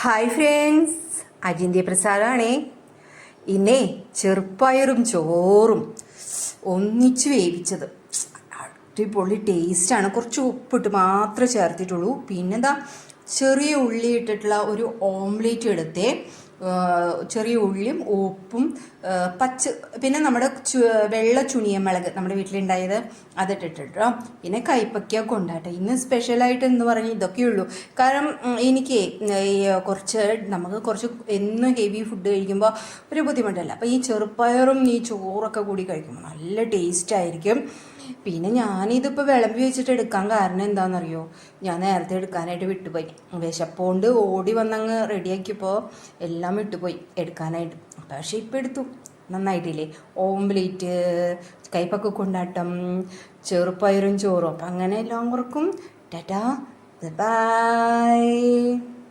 Hi friends അജിന്ത്യ പ്രസാദാണേ ഇന്നേ ചെറുപ്പയറും ചോറും ഒന്നിച്ച് വേവിച്ചത്. അടിപൊളി ടേസ്റ്റാണ് കുറച്ച് ഉപ്പിട്ട് മാത്രമേ ചേർത്തിട്ടുള്ളൂ. പിന്നെന്താ? ചെറിയ ഉള്ളി ഇട്ടിട്ടുള്ള ഒരു ഓംലേറ്റ് എടുത്തേ. ചെറിയ ഉള്ളിയും ഉപ്പും പച്ച പിന്നെ നമ്മുടെ വെള്ള ചുണിയമുളക് നമ്മുടെ വീട്ടിലുണ്ടായത് അതിട്ടിട്ടോ പിന്നെ കൈപ്പക്കിയ കൊണ്ടാട്ടെ. ഇന്ന് സ്പെഷ്യലായിട്ട് എന്ന് പറഞ്ഞ് ഇതൊക്കെയുള്ളൂ. കാരണം എനിക്ക് കുറച്ച് നമുക്ക് കുറച്ച് എന്നും ഹെവി ഫുഡ് കഴിക്കുമ്പോൾ ഒരു ബുദ്ധിമുട്ടല്ല. അപ്പോൾ ഈ ചെറുപ്പയറും ഈ ചോറൊക്കെ കൂടി കഴിക്കുമ്പോൾ നല്ല ടേസ്റ്റ് ആയിരിക്കും. പിന്നെ ഞാനിതിപ്പോൾ വിളമ്പി വെച്ചിട്ട് എടുക്കാൻ കാരണം എന്താണെന്നറിയോ ഞാൻ നേരത്തെ എടുക്കാനായിട്ട് വിട്ടുപോയി. വിശപ്പോണ്ട് ഓടി വന്നങ്ങ് റെഡിയാക്കിയപ്പോൾ എല്ലാം വിട്ടുപോയി എടുക്കാനായിട്ട്. പക്ഷേ ഇപ്പം എടുത്തു. നന്നായിട്ടില്ലേ? ഓംപ്ലേറ്റ് കൈപ്പൊക്കെ കൊണ്ടാട്ടം ചെറുപ്പയറും ചോറും. അപ്പം അങ്ങനെ എല്ലാം കുറക്കും ടാറ്റാ. ബൈ.